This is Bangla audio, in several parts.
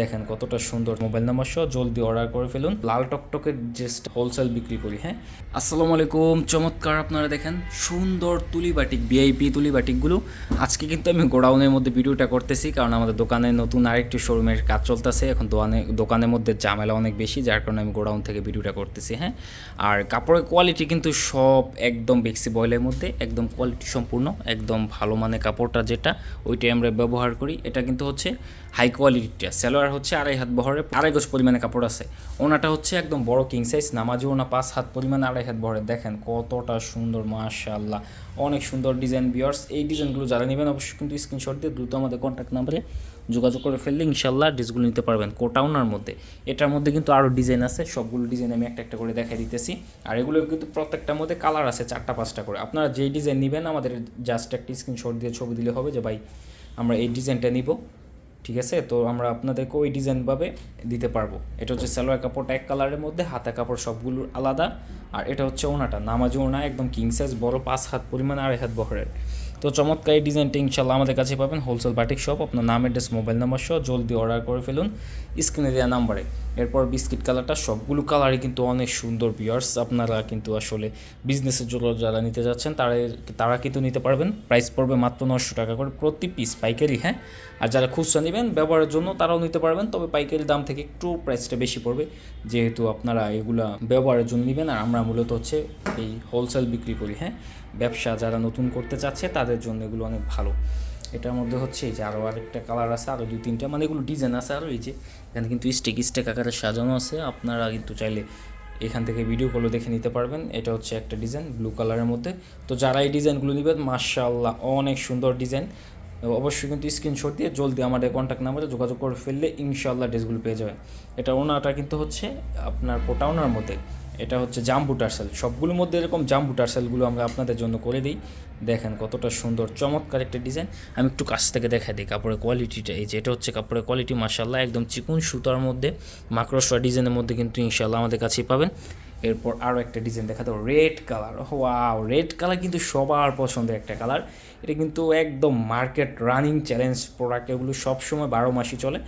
দেখেন কতটা সুন্দর মোবাইল নাম্বার সহ জলদি অর্ডার করে ফেলুন। লাল টকটকের জাস্ট হোলসেল বিক্রি করি হ্যাঁ? আসসালামু আলাইকুম, চমৎকার আপনারা দেখেন, সুন্দর তুলি বাটিক ভিআইপি তুলি বাটিকগুলো আজকে কিন্তু আমি গোডাউনের মধ্যে ভিডিওটা করতেছি, কারণ আমাদের দোকানে নতুন আরেকটি শোরুমের কাজ চলতেছে। এখন দোকানে, দোকানের মধ্যে ঝামেলা অনেক বেশি, যার কারণে আমি গোডাউন থেকে ভিডিওটা করতেছি হ্যাঁ? আর কাপড়ের কোয়ালিটি কিন্তু সব একদম বেক্সি বয়েলের মধ্যে, একদম কোয়ালিটি সম্পূর্ণ, একদম ভালো মানের কাপড়টা যেটা, ওইটাই আমরা ব্যবহার করি। এটা কিন্তু হচ্ছে হাই কোয়ালিটিটা সালোয়ার হচ্ছে আড়াই হাত বহরে আড়াই গজ পরিমাণে কাপড় আছে। ওনাটা হচ্ছে একদম বড় কিং সাইজ নামাজি ওনা পাঁচ হাত পরিমাণে আড়াই হাত বহরে। দেখেন কতটা সুন্দর, মাশাআল্লাহ। অনেক সুন্দর ডিজাইন বিয়ার্স এই ডিজাইনগুলো যারা নেবেন অবশ্যই কিন্তু স্ক্রিনশট দিয়ে দ্রুত আমাদের কন্ট্যাক্ট নাম্বারে যোগাযোগ করে ফেললে ইনশাল্লাহ ড্রেসগুলো নিতে পারবেন কোটাউনার মধ্যে। এটার মধ্যে কিন্তু আরও ডিজাইন আছে, সবগুলো ডিজাইন আমি একটা একটা করে দেখাই দিতেছি। আর এগুলোর কিন্তু প্রত্যেকটার মধ্যে কালার আছে চারটা, পাঁচটা করে। আপনারা যেই ডিজাইন নেবেন, আমাদের জাস্ট একটা স্ক্রিনশট দিয়ে ছবি দিলে হবে যে, ভাই, আমরা এই ডিজাইনটা নিব। ঠিক আছে? তো আমরা আপনাদেরকে ওই ডিজাইনভাবে দিতে পারব। এটা হচ্ছে সালোয়ার কাপড়টা এক কালারের মধ্যে, হাতা কাপড় সবগুলোর আলাদা। আর এটা হচ্ছে ওনাটা, নামাজি ওনা, একদম কিং সাইজ বড়, পাঁচ হাত পরিমাণ, আড়াই হাত বহরের। তো চমৎকার এই ডিজাইনটা ইনশাল্লাহ আমাদের কাছে পাবেন। হোলসেল বাটিক শপ আপনার নাম অ্যাড্রেস মোবাইল নাম্বার সহ জলদি অর্ডার করে ফেলুন। স্ক্রিনে দেওয়া নাম্বারে এরপর বিস্কিট কালারটা, সবগুলো কালারই কিন্তু অনেক সুন্দর বিয়ার্স আপনারা কিন্তু আসলে বিজনেসের জন্য যারা নিতে যাচ্ছেন তারা তারা কিন্তু নিতে পারবেন। প্রাইস পড়বে মাত্র নশো টাকা করে প্রতি পিস পাইকারি হ্যাঁ? আর যারা খুচরা নেবেন, ব্যবহারের জন্য তারাও নিতে পারবেন, তবে পাইকারি দাম থেকে একটু প্রাইসটা বেশি পড়বে। যেহেতু আপনারা এগুলা ব্যবহারের জন্য নেবেন, আর আমরা মূলত হচ্ছে এই হোলসেল বিক্রি করি হ্যাঁ? ব্যবসা যারা নতুন করতে চাচ্ছে, তাদের জন্য এগুলো অনেক ভালো। এটার মধ্যে হচ্ছে এই যে আরও আরেকটা কালার আছে আরও দুই তিনটা মানে এগুলো ডিজাইন আছে আরও এই যে। এখানে কিন্তু স্টেক স্টেক আকারে সাজানো আছে। আপনারা কিন্তু চাইলে এখান থেকে ভিডিও কলে দেখে নিতে পারবেন। এটা হচ্ছে একটা ডিজাইন ব্লু কালারের মধ্যে। তো যারা এই ডিজাইনগুলো নেবেন মার্শাল্লাহ অনেক সুন্দর ডিজাইন অবশ্যই কিন্তু স্ক্রিনশট দিয়ে জলদি আমাদের কন্ট্যাক্ট নাম্বারে যোগাযোগ করে ফেললে ইনশাল্লাহ ড্রেসগুলো পেয়ে যাবেন। এটা ওনাটা কিন্তু হচ্ছে আপনার পোটা ওনার মধ্যে। এটা হচ্ছে জাম্বু টার্সেল। সবগুলোর মধ্যে এরকম জাম্বু টার্সেলগুলো আমরা আপনাদের জন্য করে দিই। দেখেন কতটা সুন্দর, চমৎকার একটা ডিজাইন। আমি একটু কাছ থেকে দেখা দিই কাপড়ের কোয়ালিটিটা। এই যে এটা হচ্ছে কাপড়ের কোয়ালিটি মাসাল্লাহ একদম চিকুন সুতার মধ্যে। মাকড়সা ডিজাইনের মধ্যে কিন্তু ইনশাল্লাহ আমাদের কাছেই পাবেন। এরপর আরও একটা ডিজাইন দেখা তো red colour wow red colour কিন্তু সবার পছন্দের একটা কালার এটা কিন্তু একদম মার্কেট রানিং চ্যালেঞ্জ প্রোডাক্ট এগুলো সবসময় বারো মাসই চলে।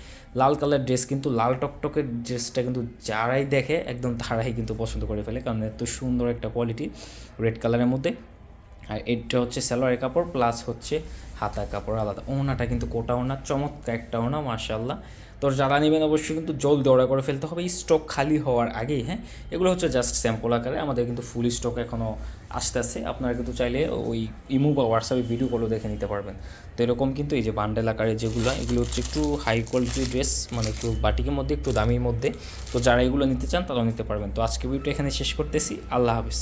লাল কালার ড্রেস কিন্তু লাল টকটকের ড্রেসটা কিন্তু যারাই দেখে একদম তারাই কিন্তু পছন্দ করে ফেলে, কারণ এত সুন্দর একটা কোয়ালিটি রেড কালারের মধ্যে। আর এটা হচ্ছে সালোয়ারের কাপড় প্লাস হচ্ছে হাতা কাপড় আলাদা। ওনাটা কিন্তু কোটা ওনা চমৎকার একটা ওনা মার্শাল্লাহ তো যারা নেবেন অবশ্যই কিন্তু জলদি অর্ডার করে ফেলতে হবে। স্টক খালি হওয়ার আগেই হ্যাঁ এগুলো হচ্ছে জাস্ট স্যাম্পল আকারে। আমাদের কিন্তু ফুল স্টক এখনও আসতে আসছে আপনারা কিন্তু চাইলে ওই ইমো বা হোয়াটসঅ্যাপে ভিডিওগুলো দেখে নিতে পারবেন। তো এরকম কিন্তু এই যে বান্ডেল আকারে যেগুলো, এগুলো হচ্ছে একটু হাই কোয়ালিটির ড্রেস মানে একটু বাটিকের মধ্যে, একটু দামির মধ্যে। তো যারা এগুলো নিতে চান, তারাও নিতে পারবেন। তো আজকে ভিডিওটা এখানে শেষ করতেছি। আল্লাহ হাফিজ।